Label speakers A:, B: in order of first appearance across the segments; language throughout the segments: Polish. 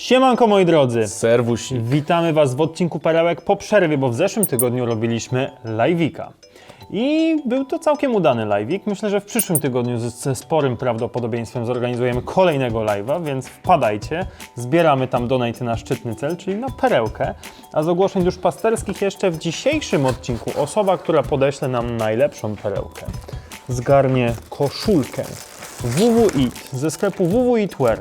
A: Siemanko moi drodzy!
B: Serwusi.
A: Witamy Was w odcinku Perełek po przerwie, bo w zeszłym tygodniu robiliśmy live'ika. I był to całkiem udany live'ik. Myślę, że w przyszłym tygodniu ze, sporym prawdopodobieństwem zorganizujemy kolejnego live'a, więc wpadajcie. Zbieramy tam donaty na szczytny cel, czyli na perełkę. A z ogłoszeń duszpasterskich jeszcze w dzisiejszym odcinku osoba, która podeśle nam najlepszą perełkę, zgarnie koszulkę WW Eat ze sklepu WW Eatwear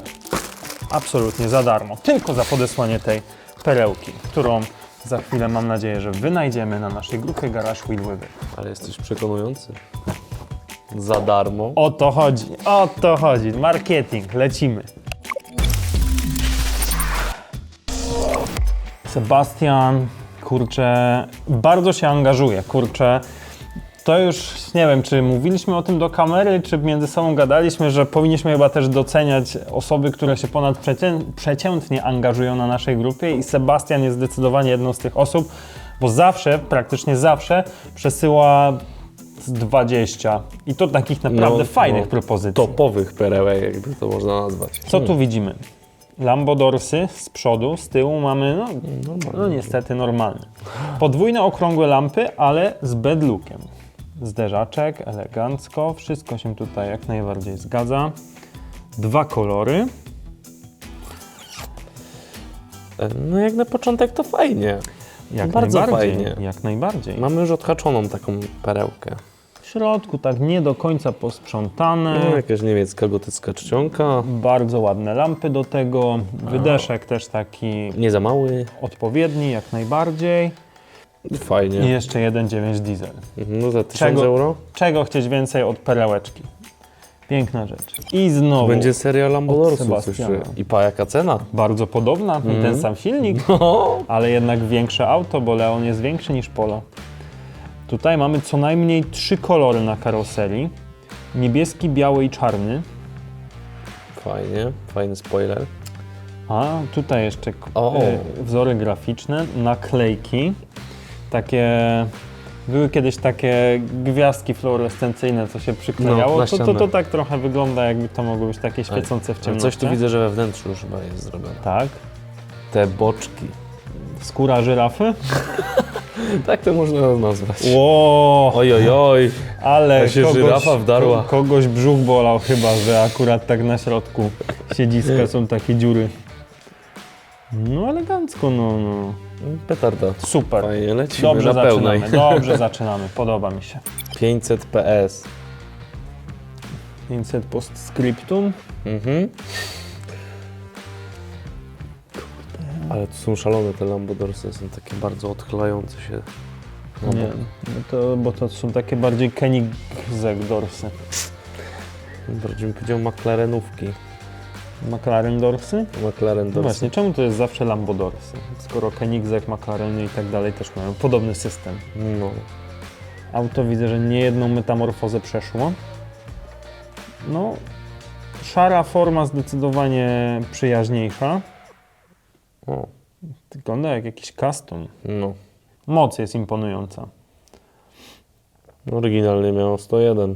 A: absolutnie za darmo, tylko za podesłanie tej perełki, którą za chwilę mam nadzieję, że wynajdziemy na naszej grupie Garage Wheel It.
B: Ale jesteś przekonujący. Za darmo.
A: O to chodzi, o to chodzi, marketing, lecimy. Sebastian, kurczę, bardzo się angażuje, kurczę. To już nie wiem, czy mówiliśmy o tym do kamery, czy między sobą gadaliśmy, że powinniśmy chyba też doceniać osoby, które się ponad przecię- przeciętnie angażują na naszej grupie i Sebastian jest zdecydowanie jedną z tych osób, bo zawsze, praktycznie zawsze przesyła z 20 i to takich naprawdę
B: No,
A: fajnych
B: no,
A: propozycji.
B: Topowych perełek, jakby to można nazwać.
A: Co tu widzimy? Lambodorsy z przodu, z tyłu mamy, no, no niestety normalne. Podwójne okrągłe lampy, ale z bedlookiem. Zderzaczek, elegancko, wszystko się tutaj jak najbardziej zgadza. Dwa kolory.
B: No jak na początek to fajnie.
A: Jak
B: Bardzo
A: najbardziej,
B: fajnie.
A: Jak najbardziej.
B: Mamy już odhaczoną taką perełkę.
A: W środku tak nie do końca posprzątane.
B: No, jakaś niemiecka gotycka czcionka.
A: Bardzo ładne lampy do tego. Wydeszek też taki
B: Nie za mały.
A: odpowiedni, jak najbardziej. I
B: Fajnie.
A: jeszcze 1,9 diesel.
B: No za 1000
A: Czego?
B: euro.
A: Czego chcieć więcej od perełeczki? Piękna rzecz. I znowu
B: Będzie seria jeszcze. I pa jaka cena.
A: bardzo podobna, i
B: Mhm.
A: ten sam silnik,
B: No.
A: ale jednak większe auto, bo Leon jest większy niż Polo. Tutaj mamy co najmniej trzy kolory na karoserii. Niebieski, biały i czarny.
B: Fajnie. Fajny spoiler.
A: A tutaj jeszcze
B: O.
A: e, wzory graficzne, naklejki. Takie. Były kiedyś takie gwiazdki fluorescencyjne, co się przyklejało.
B: No, na
A: to, to,
B: ścianę.
A: to tak trochę wygląda, jakby to mogły być takie świecące w ciemności.
B: Coś tu widzę, że we wnętrzu już chyba jest zrobione.
A: Tak.
B: Te boczki.
A: Skóra żyrafy.
B: Tak to można nazwać.
A: Ło,
B: Oj, oj, oj.
A: ale
B: A się żyrafa wdarła.
A: ko- kogoś brzuch bolał chyba, że akurat tak na środku siedziska są takie dziury. No elegancko, no, no.
B: Petarda.
A: Super.
B: Fajnie, lecimy
A: Dobrze
B: na pełnej.
A: zaczynamy, dobrze zaczynamy, podoba mi się.
B: 500 PS.
A: 500 postscriptum.
B: Mhm. Ale to są szalone te Lambodorsy, są takie bardzo odchylające się. No
A: Nie, no to, bo to są takie bardziej Koenigsegg dorsy.
B: Bardziej bym powiedział McLarenówki.
A: McLaren dorsy?
B: McLaren
A: No
B: dorsy.
A: właśnie, czemu to jest zawsze Lambo dorsy? Skoro Koenigsegg, McLareny i tak dalej też mają podobny system.
B: No.
A: Auto widzę, że nie jedną metamorfozę przeszło. No, szara forma zdecydowanie przyjaźniejsza.
B: O,
A: Wygląda jak jakiś custom.
B: no.
A: Moc jest imponująca.
B: Oryginalnie miało 101.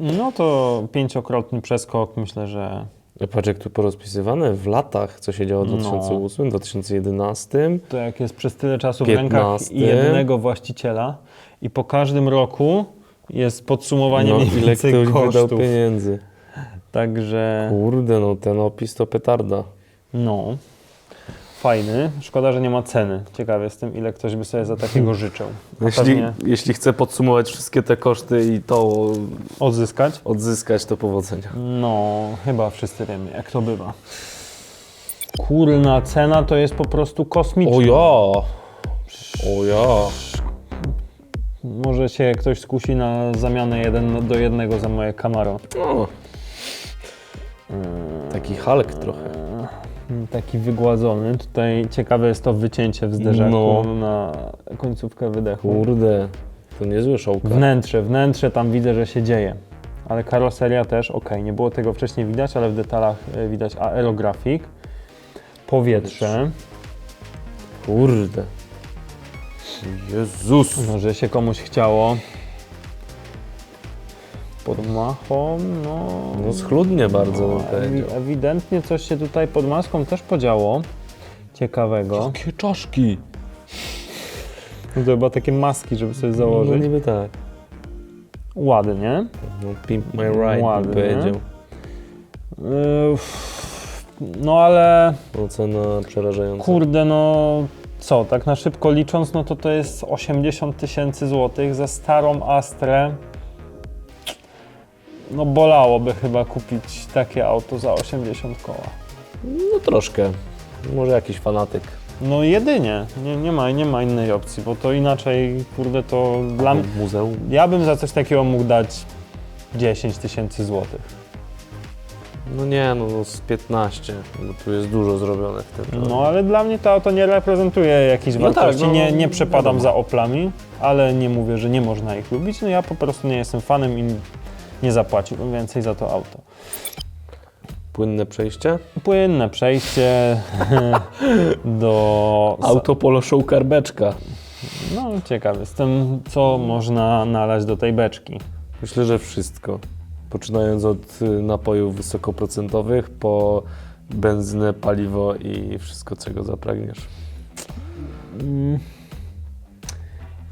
A: No to pięciokrotny przeskok, myślę, że
B: Patrz jak tu porozpisywane w latach, co się działo w
A: No.
B: 2008, 2011.
A: to jak jest przez tyle czasu w rękach
B: 15.
A: jednego właściciela i po każdym roku jest podsumowanie
B: No,
A: mniej
B: ile
A: więcej
B: ktoś wydał
A: kosztów.
B: pieniędzy.
A: Także
B: Kurde, no ten opis to petarda.
A: no, fajny. Szkoda, że nie ma ceny. Ciekaw jestem, ile ktoś by sobie za takiego życzył. A
B: Jeśli,
A: pewnie
B: jeśli chcę podsumować wszystkie te koszty i to
A: odzyskać?
B: odzyskać, to powodzenia.
A: No, chyba wszyscy wiemy, jak to bywa. Kurna cena to jest po prostu kosmiczna.
B: O ja! O ja!
A: Może się ktoś skusi na zamianę jeden do jednego za moje Camaro.
B: O. Taki Hulk trochę.
A: Taki wygładzony. Tutaj ciekawe jest to wycięcie w zderzaku
B: No.
A: na końcówkę wydechu.
B: Kurde, to niezły szałka.
A: Wnętrze, wnętrze tam widzę, że się dzieje. Ale karoseria też, ok, nie było tego wcześniej widać, ale w detalach e, widać aerografik. Powietrze,
B: Kurde. Jezus.
A: może się komuś chciało pod machą, no...
B: No schludnie bardzo bym
A: ewi- ewidentnie coś się tutaj pod maską też podziało ciekawego.
B: Jakie czaszki!
A: No to chyba takie maski, żeby sobie
B: No
A: założyć.
B: niby tak.
A: Ładnie.
B: No, pimp my ride
A: Ładnie.
B: bym powiedział.
A: Yy, No ale
B: Ocena przerażająca.
A: kurde, no co, tak na szybko licząc, no to to jest 80 tysięcy złotych za starą Astrę. No bolałoby chyba kupić takie auto za 80 koła.
B: No troszkę. Może jakiś fanatyk.
A: No jedynie, nie, nie, ma, nie ma innej opcji, bo to inaczej, kurde, to dla mnie...
B: Muzeum.
A: Ja bym za coś takiego mógł dać 10 tysięcy złotych.
B: No nie, no, no z 15, bo tu jest dużo zrobione w tym.
A: No ale dla mnie to auto nie reprezentuje jakiejś
B: No
A: wartości.
B: tak, no,
A: nie, nie przepadam
B: wiadomo.
A: za Oplami, ale nie mówię, że nie można ich lubić. No ja po prostu nie jestem fanem i nie zapłaciłbym więcej za to auto.
B: Płynne przejście.
A: Płynne przejście do...
B: Auto Polo Show Karbeczka.
A: No ciekaw jestem, co można nalać do tej beczki.
B: Myślę, że wszystko. Poczynając od y, napojów wysokoprocentowych po benzynę, paliwo i wszystko, czego zapragniesz.
A: Mm.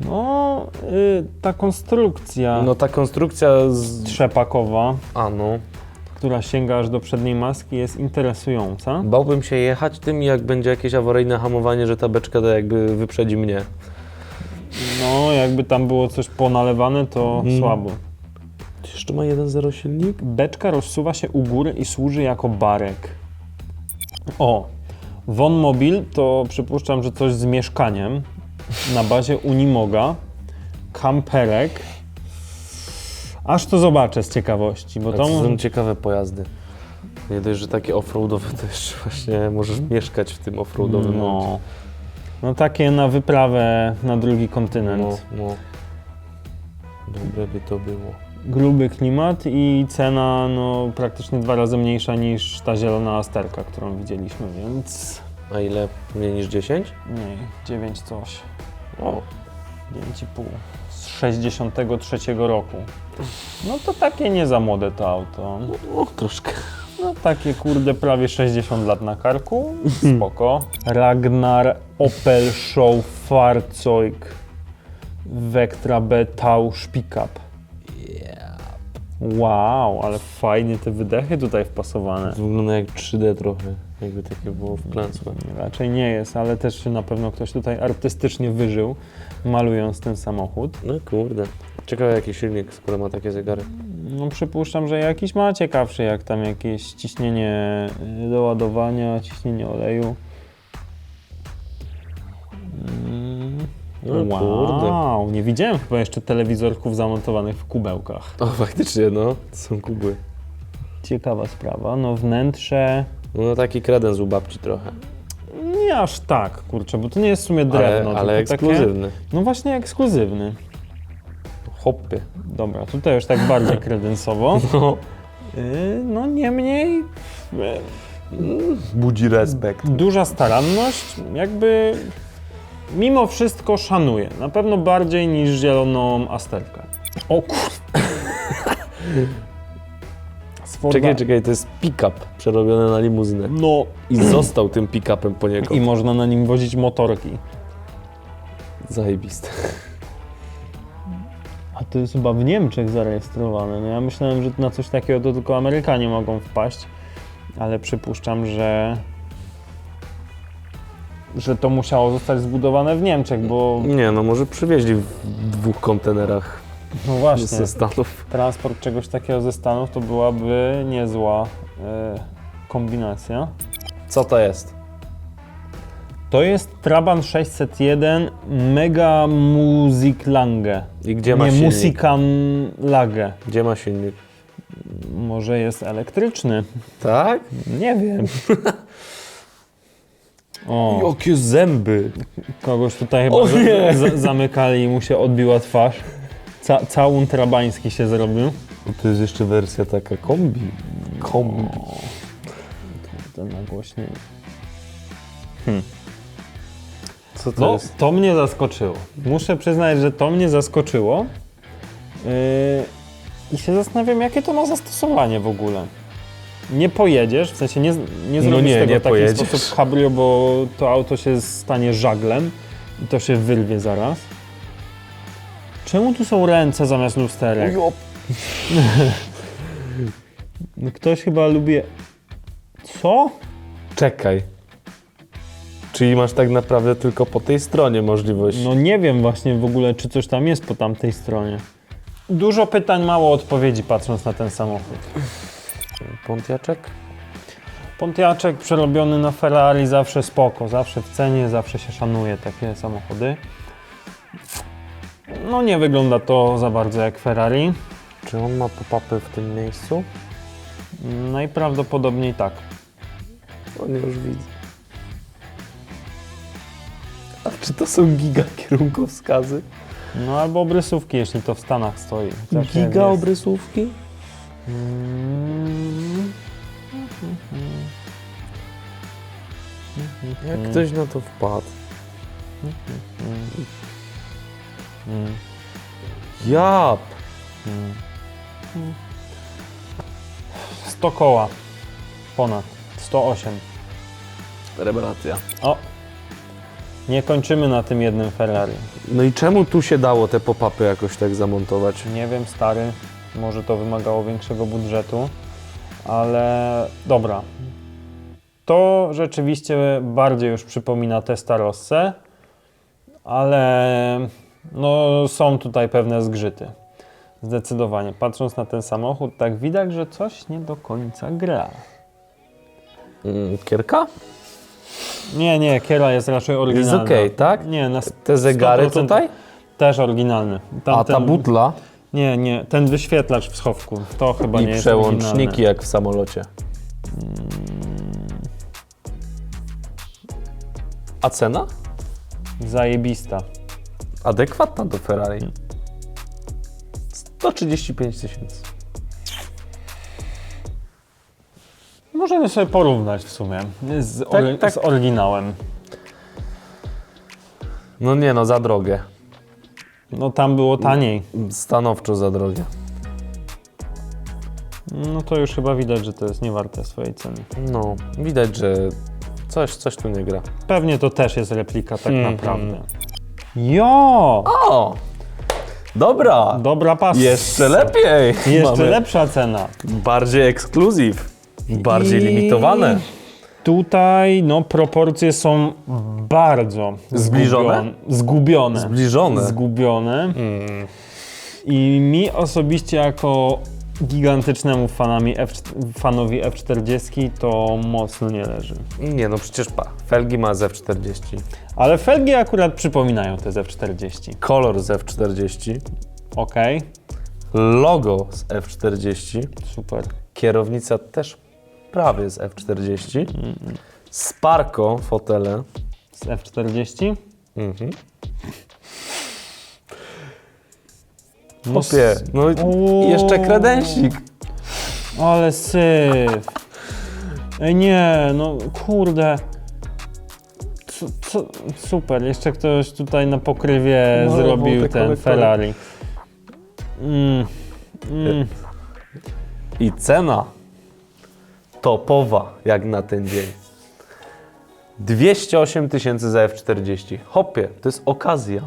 A: No, y, ta konstrukcja
B: No ta konstrukcja z...
A: trzepakowa,
B: A no.
A: która sięga aż do przedniej maski, jest interesująca.
B: Bałbym się jechać tym, jak będzie jakieś awaryjne hamowanie, że ta beczka to jakby wyprzedzi mnie.
A: No, jakby tam było coś ponalewane, to
B: Mm.
A: słabo.
B: Jeszcze ma 1.0 silnik?
A: Beczka rozsuwa się u góry i służy jako barek. O, Von Mobil to przypuszczam, że coś z mieszkaniem na bazie Unimoga, kamperek. Aż to zobaczę z ciekawości, bo to
B: to są ciekawe pojazdy. Nie dość, że takie offroadowe, to jeszcze właśnie możesz mieszkać w tym offroadowym
A: No, no takie na wyprawę na drugi kontynent.
B: No, no. Dobre by to było.
A: Gruby klimat i cena no, praktycznie dwa razy mniejsza niż ta zielona asterka, którą widzieliśmy, więc
B: A ile? Mniej niż 10?
A: nie, 9 coś,
B: O,
A: 9,5 z 63 roku. No to takie nie za młode to auto.
B: o troszkę.
A: No takie kurde prawie 60 lat na karku, spoko. Ragnar Opel Show Fahrzeug Vectra B Tau Pickup. Wow, ale fajnie te wydechy tutaj wpasowane.
B: Wygląda jak 3D trochę, jakby takie było wklęsłe.
A: Raczej nie jest, ale też na pewno ktoś tutaj artystycznie wyżył, malując ten samochód.
B: No kurde. Ciekawe jaki silnik, skoro ma takie zegary.
A: No przypuszczam, że jakiś ma ciekawszy, jak tam jakieś ciśnienie y, doładowania, ciśnienie oleju. Mm,
B: No kurde.
A: wow, nie widziałem chyba jeszcze telewizorków zamontowanych w kubełkach.
B: O, faktycznie, no. To są kubły.
A: Ciekawa sprawa. No wnętrze
B: No taki kredens u babci trochę.
A: nie aż tak, kurczę, bo to nie jest w sumie drewno.
B: ale, ale
A: tylko takie-
B: ekskluzywny.
A: No właśnie ekskluzywny.
B: Hoppy.
A: Dobra, tutaj już tak bardziej kredensowo.
B: No.
A: Yy, No niemniej yy,
B: Budzi respekt.
A: duża staranność, jakby mimo wszystko szanuję. Na pewno bardziej niż zieloną asterkę. O kur... Forda-
B: Czekaj, czekaj, to jest pick-up przerobiony na limuzynę.
A: No
B: I został tym pick-upem poniekąd.
A: i można na nim wozić motorki.
B: Zajebiste.
A: A to jest chyba w Niemczech zarejestrowane. No ja myślałem, że na coś takiego to tylko Amerykanie mogą wpaść, ale przypuszczam, że że to musiało zostać zbudowane w Niemczech, bo
B: Nie, no może przywieźli w dwóch kontenerach
A: no właśnie,
B: ze Stanów.
A: transport czegoś takiego ze Stanów to byłaby niezła e, kombinacja.
B: Co to jest?
A: To jest Trabant 601 Mega Musiklange.
B: I gdzie ma
A: Nie,
B: silnik?
A: Musikanlage.
B: Gdzie ma silnik?
A: Może jest elektryczny.
B: Tak?
A: Nie wiem. O,
B: Jakie zęby!
A: kogoś tutaj chyba
B: O
A: za,
B: nie!
A: za, zamykali i mu się odbiła twarz. Ca, całun trabański się zrobił.
B: Bo to jest jeszcze wersja taka kombi. Kombi.
A: Ten nagłośniej.
B: Co to
A: No,
B: jest?
A: to mnie zaskoczyło. Muszę przyznać, że to mnie zaskoczyło. Yy, I się zastanawiam, jakie to ma zastosowanie w ogóle. Nie pojedziesz, w sensie nie, nie
B: No
A: zrobisz
B: nie,
A: tego
B: nie
A: w taki
B: pojedziesz.
A: sposób cabrio, bo to auto się stanie żaglem i to się wyrwie zaraz. Czemu tu są ręce zamiast lusterek? No Ktoś chyba lubi... Co?
B: Czekaj. Czyli masz tak naprawdę tylko po tej stronie możliwość.
A: No nie wiem właśnie w ogóle, czy coś tam jest po tamtej stronie. Dużo pytań, mało odpowiedzi patrząc na ten samochód.
B: Pontiaczek?
A: Pontiaczek przerobiony na Ferrari zawsze spoko, zawsze w cenie, zawsze się szanuje takie samochody. No nie wygląda to za bardzo jak Ferrari.
B: Czy on ma pop-upy w tym miejscu?
A: Najprawdopodobniej tak.
B: O nie, już widzę. A czy to są giga kierunkowskazy?
A: No albo obrysówki, jeśli to w Stanach stoi. Jak
B: Giga
A: jest.
B: obrysówki?
A: Mm.
B: Jak ktoś na to wpadł?
A: Mm.
B: Jap!
A: 100 koła. Ponad. 108.
B: Rewelacja.
A: O! Nie kończymy na tym jednym Ferrari.
B: No i czemu tu się dało te pop-upy jakoś tak zamontować?
A: Nie wiem, stary, może to wymagało większego budżetu, ale dobra. To rzeczywiście bardziej już przypomina Testarossę, ale no, są tutaj pewne zgrzyty. Zdecydowanie. Patrząc na ten samochód, tak widać, że coś nie do końca gra.
B: Mm, Kierka?
A: Nie, nie, Kiera jest raczej oryginalna.
B: okej, tak?
A: Nie, na
B: Te zegary
A: 100%
B: tutaj?
A: Też oryginalny.
B: A ta
A: Tamten-
B: butla
A: Nie, nie, ten wyświetlacz w schowku, to chyba nie
B: i
A: jest
B: przełączniki
A: oryginalne.
B: jak w samolocie. A cena?
A: Zajebista.
B: Adekwatna do Ferrari. 135 tysięcy.
A: Możemy sobie porównać w sumie z, ory-
B: tak.
A: z oryginałem.
B: No nie no, za drogie.
A: No tam było taniej.
B: Stanowczo za drogie.
A: No to już chyba widać, że to jest niewarte swojej ceny.
B: No, widać, że coś, coś tu nie gra.
A: Pewnie to też jest replika tak
B: Mhm.
A: naprawdę. Jo!
B: O! Dobra!
A: Dobra pas.
B: Jeszcze lepiej!
A: Jeszcze
B: Mamy
A: lepsza cena.
B: Bardziej ekskluzyw. Bardziej
A: I-
B: limitowane.
A: Tutaj no proporcje są bardzo
B: Zbliżone?
A: zgubione. Zgubione.
B: Zbliżone.
A: Zgubione.
B: Mm.
A: I mi osobiście jako gigantycznemu fanami F, fanowi F40 to mocno nie leży.
B: Nie no, przecież pa. Felgi ma z F40.
A: Ale felgi akurat przypominają te z F40.
B: Kolor z F40.
A: Ok,
B: Logo z F40.
A: super.
B: Kierownica też prawie z F40. Sparko fotele.
A: Z F40?
B: Mhm.
A: No,
B: Popie.
A: s-
B: No i jeszcze kredensik.
A: Ale syf. Ej nie, no kurde. Co, co, super, jeszcze ktoś tutaj na pokrywie
B: No,
A: zrobił
B: te
A: ten
B: konektory.
A: Ferrari. Mm. Mm.
B: I cena topowa jak na ten dzień. 208 tysięcy za F40. Hopie, to jest okazja.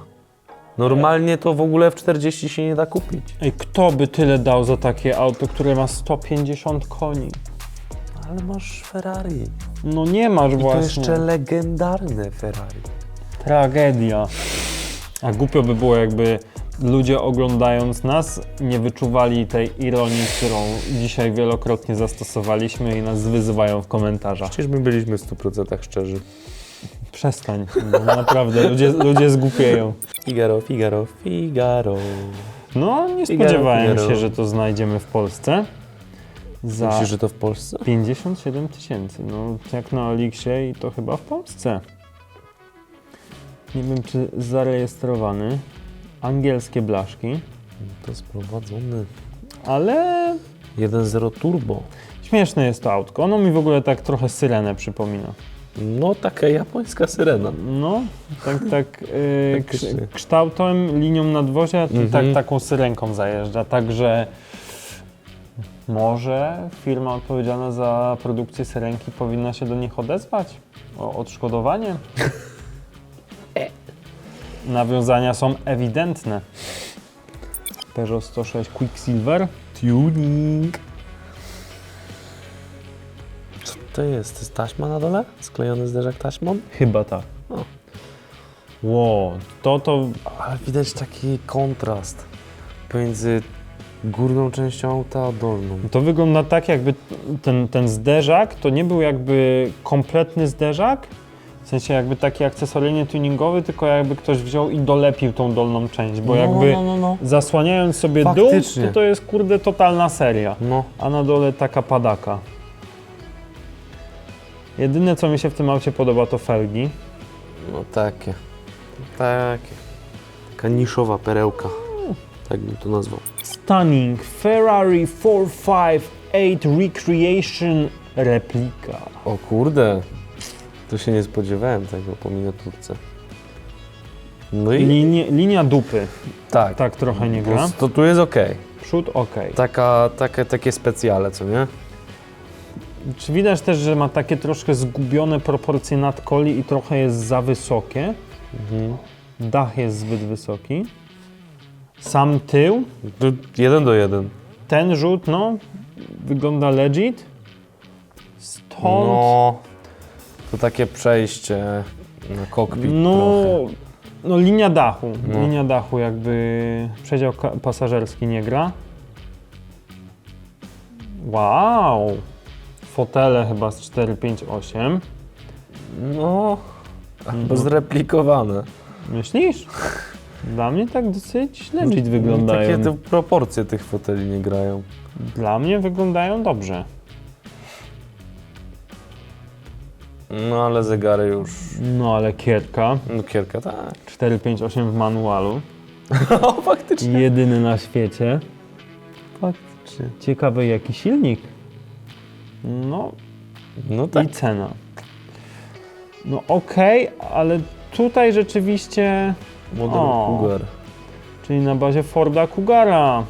B: Normalnie to w ogóle F40 się nie da kupić.
A: Ej, kto by tyle dał za takie auto, które ma 150 koni?
B: Ale masz Ferrari.
A: No nie masz
B: I to
A: właśnie.
B: jeszcze legendarne Ferrari.
A: Tragedia. A głupio by było, jakby ludzie oglądając nas nie wyczuwali tej ironii, którą dzisiaj wielokrotnie zastosowaliśmy i nas wyzywają w komentarzach.
B: Przecież my byliśmy w 100% szczerzy.
A: Przestań, bo naprawdę ludzie, ludzie zgłupieją.
B: Figaro, Figaro, Figaro.
A: No, nie
B: Figaro,
A: spodziewałem
B: Figaro.
A: się, że to znajdziemy w Polsce. Za
B: Myślisz, że to w Polsce?
A: 57 tysięcy. No, jak na Oliksie i to chyba w Polsce. Nie wiem, czy zarejestrowany. Angielskie blaszki,
B: To jest prowadzony.
A: ale
B: 1.0 turbo.
A: śmieszne jest to autko. Ono mi w ogóle tak trochę syrenę przypomina.
B: No taka japońska syrena.
A: No, tak, tak yy,
B: Faktycznie.
A: kształtem, linią nadwozia, to
B: Mhm.
A: tak taką syrenką zajeżdża, także Może firma odpowiedzialna za produkcję syrenki powinna się do nich odezwać o odszkodowanie. Nawiązania są ewidentne. Peugeot 106 Quicksilver. Tuning.
B: To jest? To jest taśma na dole? Sklejony zderzak taśmą?
A: Chyba tak.
B: O.
A: Wow, to to
B: Ale widać taki kontrast pomiędzy górną częścią auta a dolną.
A: To wygląda tak, jakby ten, ten zderzak to nie był jakby kompletny zderzak, w sensie jakby taki akcesoryjnie tuningowy, tylko jakby ktoś wziął i dolepił tą dolną część, bo jakby
B: No, no, no.
A: zasłaniając sobie dół,
B: Faktycznie.
A: to to jest kurde totalna seria,
B: No,
A: a na dole taka padaka. Jedyne co mi się w tym aucie podoba to felgi.
B: no takie. Takie. Taka niszowa perełka. Tak bym to nazwał.
A: Stunning Ferrari 458 Recreation replika.
B: O kurde. To się nie spodziewałem tego po miniaturce. No i
A: Linie, linia dupy,
B: tak.
A: tak trochę nie gra.
B: To, to tu jest ok.
A: Przód ok.
B: Taka, takie, takie specjale, co nie?
A: Czy widać też, że ma takie troszkę zgubione proporcje nadkoli i trochę jest za wysokie?
B: Mhm.
A: Dach jest zbyt wysoki. Sam tył,
B: jeden do jeden.
A: ten rzut, no, wygląda legit. Stąd,
B: No, to takie przejście na kokpit
A: no,
B: trochę.
A: no linia dachu,
B: No.
A: linia dachu jakby przedział ka- pasażerski nie gra. Wow! Fotele chyba z 458.
B: No, albo zreplikowane.
A: Myślisz? Dla mnie tak dosyć legit wyglądają.
B: Takie te proporcje tych foteli nie grają.
A: Dla mnie wyglądają dobrze.
B: No ale zegary już.
A: No ale kierka
B: No kierka, tak.
A: 458 w manualu.
B: O, faktycznie.
A: Jedyny na świecie.
B: Faktycznie.
A: Ciekawy jaki silnik. No
B: No tak.
A: i cena. No okej, ale tutaj rzeczywiście,
B: Model
A: O.
B: Cougar.
A: czyli na bazie Forda Cougara.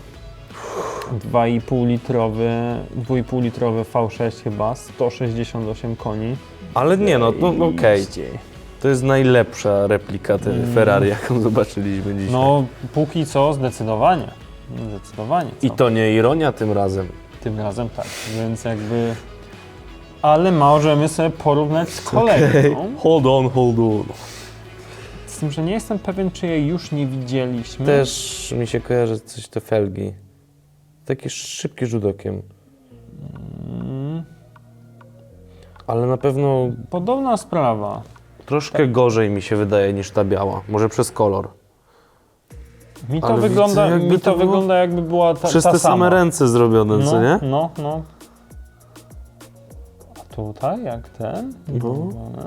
A: 2,5 litrowy, 2,5 litrowy V6 chyba, 168 koni.
B: Ale nie no, to okej.
A: Zajebiście.
B: To jest najlepsza replika tej
A: Mm.
B: Ferrari, jaką zobaczyliśmy dzisiaj.
A: No, póki co zdecydowanie. Zdecydowanie. Co?
B: I to nie ironia tym razem.
A: Tym razem tak, więc jakby. Ale możemy sobie porównać z kolejną.
B: Hold on, hold on.
A: Z tym, że nie jestem pewien, czy jej już nie widzieliśmy.
B: Też mi się kojarzy coś te felgi. Taki szybki rzut okiem.
A: Mm,
B: Ale na pewno
A: Podobna sprawa.
B: troszkę gorzej mi się wydaje niż ta biała. Może przez kolor.
A: Mi to,
B: Ale
A: wygląda,
B: widzę, jakby
A: mi to
B: to było
A: wygląda jakby była ta,
B: przez
A: ta
B: te
A: sama.
B: same ręce zrobione,
A: no,
B: co nie?
A: No, no. A tutaj jak ten?
B: No.
A: Wygląda.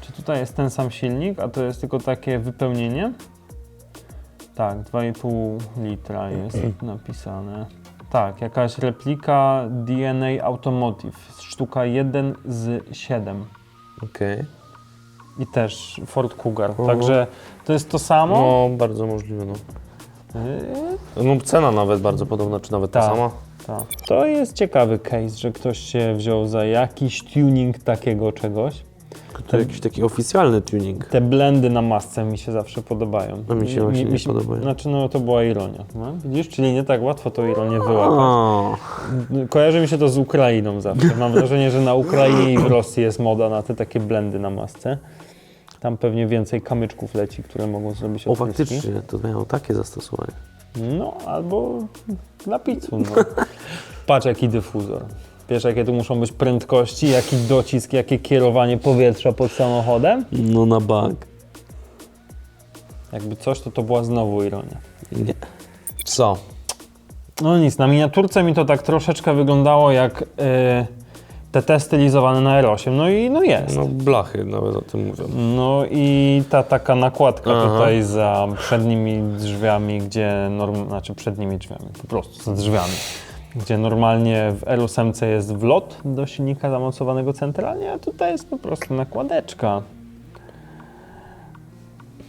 A: Czy tutaj jest ten sam silnik, a to jest tylko takie wypełnienie? Tak, 2,5 litra jest napisane. Tak, jakaś replika DNA Automotive, sztuka 1 z 7
B: Okej.
A: I też Ford Cougar.
B: O.
A: Także to jest to samo.
B: No, bardzo możliwe, no.
A: Yy,
B: No cena nawet bardzo podobna, czy nawet ta
A: Tak.
B: sama.
A: tak. To jest ciekawy case, że ktoś się wziął za jakiś tuning takiego czegoś.
B: To jakiś taki oficjalny tuning.
A: Te blendy na masce mi się zawsze podobają.
B: No mi się właśnie nie podobają.
A: Znaczy, no to była ironia. No, widzisz, czyli nie tak łatwo tą ironię wyłapać.
B: O,
A: Kojarzy mi się to z Ukrainą zawsze. Mam wrażenie, że na Ukrainie i w Rosji jest moda na te takie blendy na masce. Tam pewnie więcej kamyczków leci, które mogą zrobić
B: o
A: odpryski.
B: faktycznie, to miało takie zastosowanie.
A: No, albo dla pizzu. No. Patrz, jaki dyfuzor. Wiesz, jakie tu muszą być prędkości, jaki docisk, jakie kierowanie powietrza pod samochodem?
B: No na bank.
A: Jakby coś, to to była znowu ironia.
B: Nie. Co?
A: No nic, na miniaturce mi to tak troszeczkę wyglądało jak y, te testy stylizowane na R8. No i no jest.
B: No blachy nawet o tym mówią.
A: No i ta taka nakładka
B: Aha.
A: tutaj za przednimi drzwiami, gdzie norm... znaczy przednimi drzwiami, po prostu za drzwiami. Gdzie normalnie w R8 jest wlot do silnika zamocowanego centralnie, a tutaj jest po prostu nakładeczka.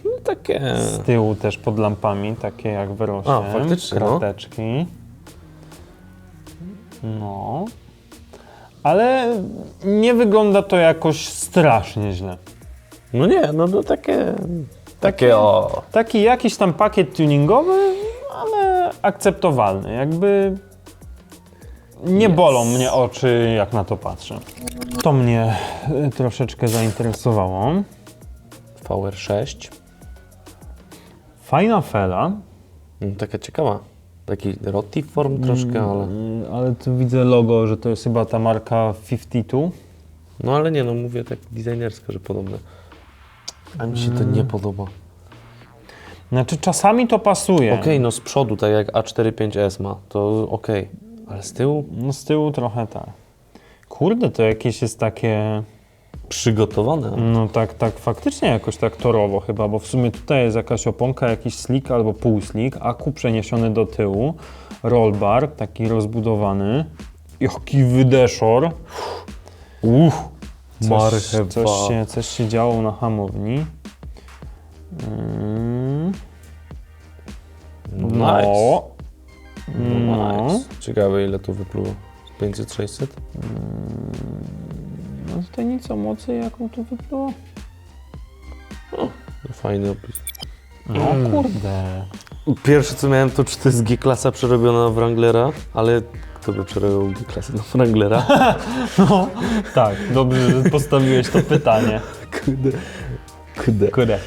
B: No takie.
A: Z tyłu też pod lampami, takie jak w R8.
B: A, faktycznie, no.
A: Krateczki. No. Ale nie wygląda to jakoś strasznie źle.
B: No nie, no to takie... Takie o...
A: Taki jakiś tam pakiet tuningowy, ale akceptowalny. Jakby nie bolą mnie oczy, jak na to patrzę. To mnie y, troszeczkę zainteresowało.
B: VR6.
A: Fajna fela,
B: No, taka ciekawa. Taki rotif form troszkę, ale...
A: y, ale tu widzę logo, że to jest chyba ta marka 52.
B: No ale nie, no mówię tak designersko, że podobne. A mi się to nie podoba.
A: Znaczy czasami to pasuje.
B: Okej, no z przodu, tak jak A45S ma, to okej. Ale z tyłu?
A: No z tyłu trochę tak. Kurde, to jakieś jest takie...
B: Przygotowane.
A: No tak, tak, faktycznie jakoś tak torowo chyba, bo w sumie tutaj jest jakaś oponka, jakiś slick albo półslick, aku przeniesiony do tyłu, rollbar taki rozbudowany, jaki wydeszor, uff, coś,
B: Marchewa.
A: coś, się, coś się działo na hamowni. Mm, no, no,
B: Nice. Ciekawe ile tu wypluło. 500-600?
A: No tutaj nic o mocy, jaką tu wypluło.
B: No, Fajny opis.
A: No
B: Mm.
A: kurde.
B: Pierwsze co miałem to czy to jest G-klasa przerobiona na Wranglera, ale kto by przerobił G-klasę na Wranglera?
A: No, tak, dobrze, że postawiłeś to pytanie.
B: Kudę. Kudę.
A: Kurde.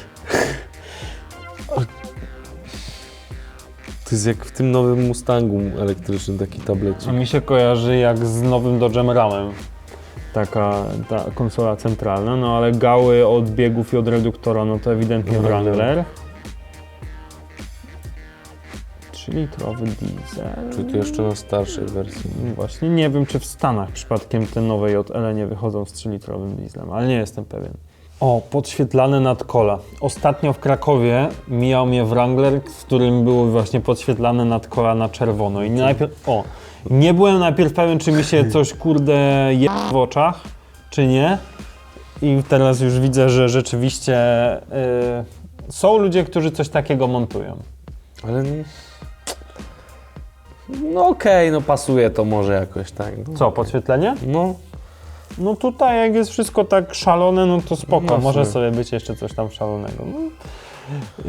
B: To jest jak w tym nowym Mustangu elektrycznym taki
A: A
B: tablecik.
A: mi się kojarzy jak z nowym Dodge'em Ramem. Taka ta konsola centralna, no ale gały od biegów i od reduktora, no to ewidentnie
B: Wrangler.
A: Wrangler. 3-litrowy diesel.
B: Czy to jeszcze na starszej wersji?
A: Właśnie nie wiem, czy w Stanach przypadkiem te nowe JL nie wychodzą z 3-litrowym dieslem, ale nie jestem pewien. O, podświetlane nadkola. Ostatnio w Krakowie mijał mnie Wrangler, w którym były właśnie podświetlane nadkola na czerwono. I najpierw, o, nie byłem najpierw pewien, czy mi się coś kurde je w oczach, czy nie. I teraz już widzę, że rzeczywiście y, są ludzie, którzy coś takiego montują.
B: Ale... nie- No okej, no pasuje to może jakoś tak. No.
A: Co, podświetlenie?
B: No,
A: No tutaj jak jest wszystko tak szalone, no to spoko,
B: No,
A: może
B: sobie.
A: sobie być jeszcze coś tam szalonego. No,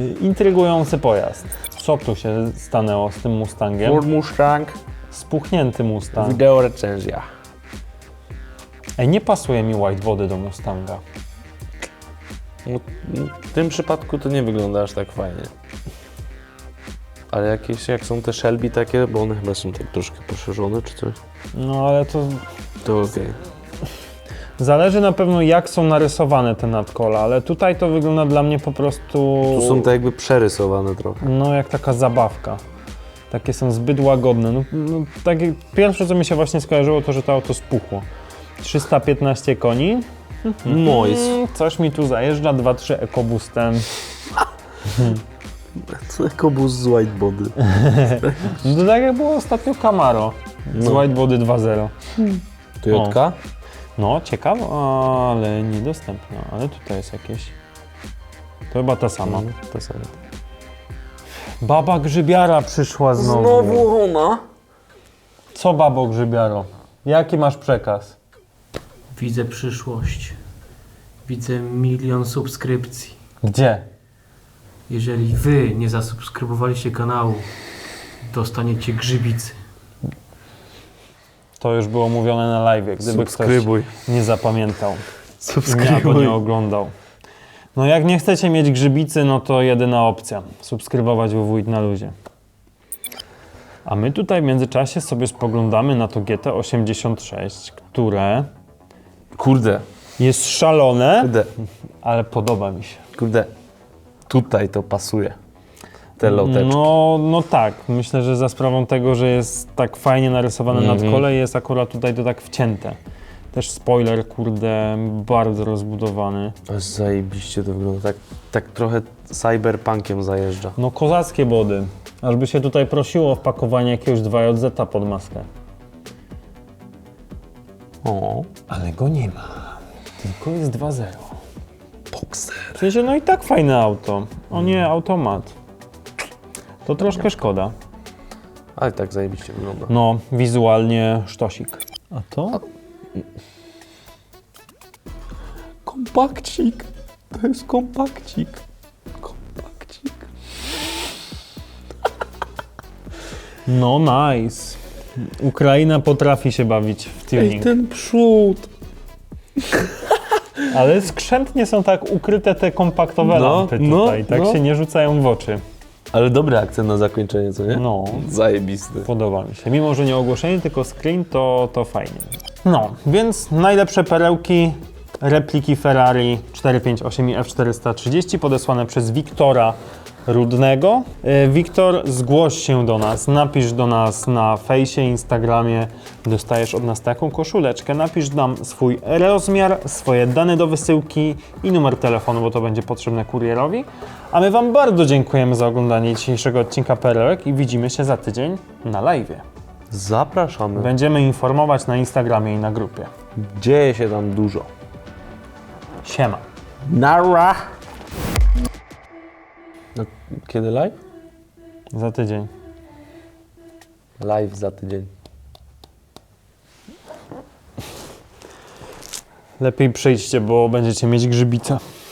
A: y, intrygujący pojazd. Co tu się stanęło z tym Mustangiem?
B: Ford Mustang,
A: Spuchnięty Mustang.
B: wideo recenzja.
A: Ej, nie pasuje mi white wody do Mustanga.
B: No, w tym przypadku to nie wygląda aż tak fajnie. Ale jakieś, jak są te Shelby takie, bo one chyba są tak troszkę poszerzone czy coś,
A: No ale to
B: to okej.
A: Zależy na pewno jak są narysowane te nadkola, ale tutaj to wygląda dla mnie po prostu...
B: Tu są tak jakby przerysowane trochę.
A: No, jak taka zabawka. Takie są zbyt łagodne. No, no, takie, pierwsze, co mi się właśnie skojarzyło, to, że to auto spuchło. 315 koni.
B: Mois.
A: Mm, coś mi tu zajeżdża, 2-3 ekobustem.
B: Ekobus z whitebody.
A: No to tak jak było ostatnio Camaro z
B: No.
A: Whitebody 2.0.
B: Toyotka?
A: No, ciekawe, ale niedostępna. Ale tutaj jest jakieś... To chyba ta sama.
B: No, to samo.
A: Baba Grzybiara przyszła znowu.
B: ona?
A: Co babo Grzybiaro? Jaki masz przekaz?
C: Widzę przyszłość. Widzę milion subskrypcji.
A: Gdzie?
C: Jeżeli wy nie zasubskrybowaliście kanału, dostaniecie grzybicy.
A: To już było mówione na live, gdyby
B: Subskrybuj.
A: ktoś nie zapamiętał. Nie, albo
B: Subskrybuj.
A: nie oglądał. No jak nie chcecie mieć grzybicy, no to jedyna opcja. Subskrybować wwójt na luzie. A my tutaj w międzyczasie sobie spoglądamy na to GT86, które
B: Kurde,
A: jest szalone,
B: kurde,
A: ale podoba mi się.
B: kurde. Tutaj to pasuje. Te loteczki.
A: No, no tak, myślę, że za sprawą tego, że jest tak fajnie narysowane
B: Mhm.
A: nad kole, jest akurat tutaj to tak wcięte. Też spoiler, kurde, bardzo rozbudowany.
B: Aż zajebiście to wygląda. Tak, tak trochę cyberpunkiem zajeżdża.
A: No kozackie body. Aż by się tutaj prosiło o wpakowanie jakiegoś 2JZ pod maskę.
B: O,
A: Ale go nie ma. Tylko jest 2.0.
B: Boxer.
A: W sensie, no i tak fajne auto. O nie, automat. To troszkę szkoda.
B: Ale tak zajebiście wygląda.
A: No, wizualnie sztosik. A to?
B: Kompakcik. To jest kompakcik. Kompakcik.
A: No, nice. Ukraina potrafi się bawić w
B: Ej,
A: tuning.
B: ten przód.
A: Ale skrzętnie są tak ukryte te kompaktowe
B: No,
A: lampy
B: no,
A: tutaj, tak
B: no.
A: się nie rzucają w oczy.
B: Ale dobry akcent na zakończenie, co nie?
A: No,
B: Zajebisty.
A: podoba mi się. Mimo, że nie ogłoszenie, tylko screen, to, to fajnie. No, więc najlepsze perełki, repliki Ferrari 458 i F430 podesłane przez Wiktora Rudnego. E, Wiktor, zgłoś się do nas, napisz do nas na fejsie, Instagramie, dostajesz od nas taką koszuleczkę, napisz nam swój rozmiar, swoje dane do wysyłki i numer telefonu, bo to będzie potrzebne kurierowi. A my Wam bardzo dziękujemy za oglądanie dzisiejszego odcinka Perełek i widzimy się za tydzień na live.
B: Zapraszamy.
A: Będziemy informować na Instagramie i na grupie.
B: Dzieje się tam dużo.
A: Siema.
B: Nara! No, kiedy live?
A: Za tydzień.
B: Live za tydzień.
A: Lepiej przyjdźcie, bo będziecie mieć grzybica.